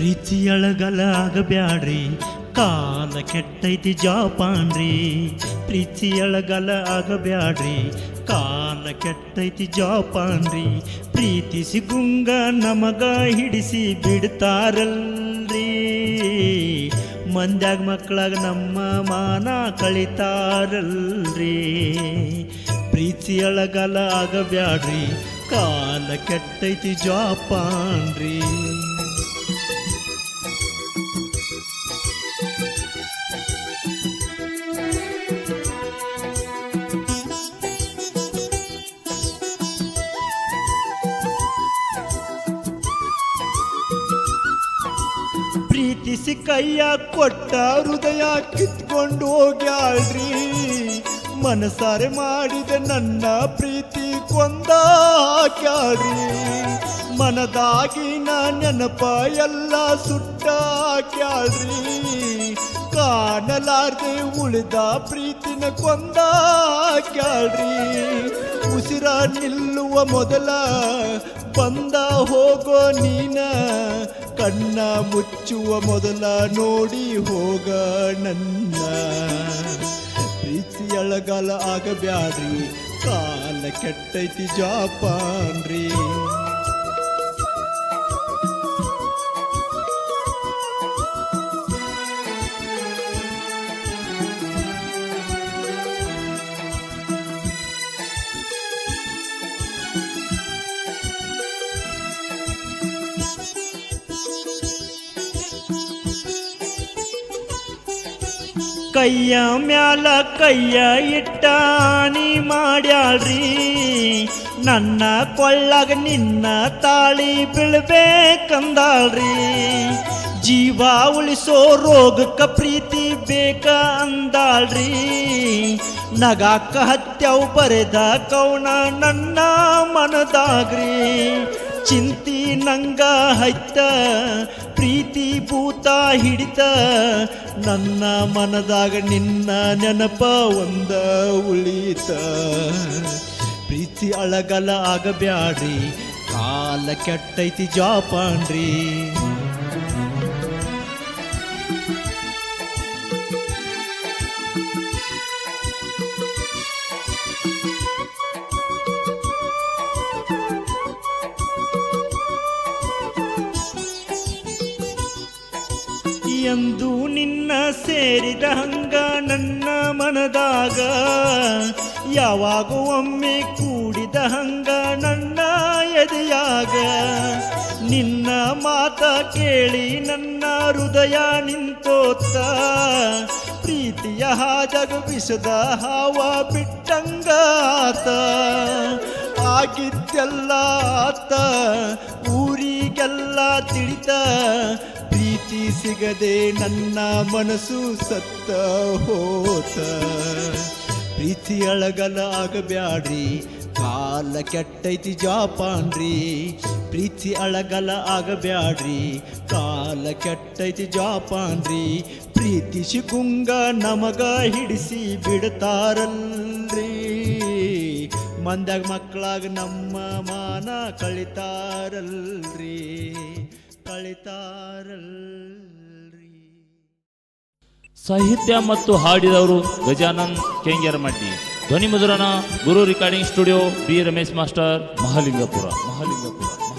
ಪ್ರೀತಿಯೊಳಗಲ ಆಗಬ್ಯಾಡ್ರಿ ಕಾಲ ಕೆಟ್ಟೈತಿ ಜಾಪಾನ್ರಿ. ಪ್ರೀತಿಯೊಳಗಲ ಆಗಬ್ಯಾಡ್ರಿ ಕಾಲ ಕೆಟ್ಟೈತಿ ಜಾಪಾನ್ರಿ. ಪ್ರೀತಿಸಿ ಗುಂಗ ನಮಗ ಹಿಡಿಸಿ ಬಿಡ್ತಾರಲ್ರಿ. ಮಂದ್ಯಾಗ ಮಕ್ಕಳಾಗ ನಮ್ಮ ಮಾನ ಕಳಿತಾರಲ್ರಿ. ಪ್ರೀತಿಯೊಳಗಲ ಆಗಬ್ಯಾಡ್ರಿ ಕಾಲ ಕೆಟ್ಟೈತಿ ಜಾಪಾನ್ರಿ. ಪ್ರೀತಿಸಿ ಕೈಯ ಕೊಟ್ಟ ಹೃದಯ ಕಿತ್ಕೊಂಡು ಹೋಗ್ಯಾಳ್ರಿ. ಮನಸಾರೆ ಮಾಡಿದ ನನ್ನ ಪ್ರೀತಿ ಕೊಂದ ಹಾಕ್ಯಾಳ್ರಿ. ಮನದಾಗಿನ ನೆನಪ ಎಲ್ಲ ಸುಟ್ಟ ಹಾಕ್ಯಾಳ್ರಿ. ಕಾಣಲಾರ್ದೆ ಉಳಿದ ಪ್ರೀತಿನ ಕೊಂದ ಹಾಕ್ಯಾಳ್ರಿ ಉಸಿರ ನಿಲ್ಲುವ ಮೊದಲ ಬಂದ ಹೋಗೋ ನೀನ. ಕಣ್ಣ ಮುಚ್ಚುವ ಮೊದಲ ನೋಡಿ ಹೋಗ ನನ್ನ. ಪ್ರೀತಿಯೊಳಗಲ ಆಗಬ್ಯಾಡ್ರಿ, ಕಾಲ ಕೆಟ್ಟೈತಿ ಜಾಪಾನ್ರಿ. ಕೈಯ ಮ್ಯಾಲ ಕೈಯ ಇಟ್ಟಾಣಿ ಮಾಡ್ಯಾಳ್ರಿ. ನನ್ನ ಕೊಳ್ಳಾಗ ನಿನ್ನ ತಾಳಿ ಬೀಳ್ಬೇಕಂದಾಳ್ರಿ. ಜೀವ ಉಳಿಸೋ ರೋಗಕ್ಕ ಪ್ರೀತಿ ಬೇಕ ಅಂದಾಳ್ರಿ. ನಗಾಕ ಹತ್ಯವು ಬರೆದ ಕೌಣ ನನ್ನ ಮನದಾಗ್ರಿ. ಚಿಂತಿ ನಂಗ ಹೈತ, ಪ್ರೀತಿ ಭೂತ ಹಿಡಿತ. ನನ್ನ ಮನದಾಗ ನಿನ್ನ ನೆನಪ ಒಂದ ಉಳಿತ. ಪ್ರೀತಿ ಅಳಗಲ ಆಗಬ್ಯಾಡ್ರಿ, ಕಾಲ ಕೆಟ್ಟೈತಿ ಜಾಪಾನ್ರಿ ಎಂದು ನಿನ್ನ ಸೇರಿದ ಹಂಗ ನನ್ನ ಮನದಾಗ, ಯಾವಾಗ ಒಮ್ಮೆ ಕೂಡಿದ ಹಂಗ ನನ್ನ ಎದೆಯಾಗ. ನಿನ್ನ ಮಾತ ಕೇಳಿ ನನ್ನ ಹೃದಯ ನಿಂತೋತ್ತ, ಪ್ರೀತಿಯ ಹಾಜಗ ಬಿಸದ ಹಾವ ಬಿಟ್ಟಂಗಾತ ಆಗಿದ್ದೆಲ್ಲ ಆತ, ಊರಿಗೆಲ್ಲ ತಿಳಿತ ಪ್ರೀತಿ ಸಿಗದೆ ನನ್ನ ಮನಸ್ಸು ಸತ್ತ ಹೋತ. ಪ್ರೀತಿ ಅಳಗಲ ಆಗಬ್ಯಾಡ್ರಿ ಕಾಲ ಕೆಟ್ಟೈತಿ ಜಾಪಾನ್ರಿ. ಪ್ರೀತಿ ಅಳಗಲ ಆಗಬ್ಯಾಡ್ರಿ ಕಾಲ ಕೆಟ್ಟೈತಿ ಜಾಪಾನ್ರಿ. ಪ್ರೀತಿ ಶಿಕುಂಗ ನಮಗ ಹಿಡಿಸಿ ಬಿಡ್ತಾರಲ್ರಿ. ಮಂದ್ಯಾಗ ಮಕ್ಕಳಾಗ ನಮ್ಮ ಮಾನ ಕಳಿತಾರಲ್ರಿ. ಸಾಹಿತ್ಯ ಮತ್ತು ಹಾಡಿದವರು ಗಜಾನಂದ್ ಕೆಂಗೇರಮಡ್ಡಿ. ಧ್ವನಿ ಮುದ್ರಣ Guru recording studio, B Ramesh master, Mahalingapura. Mahalingapura.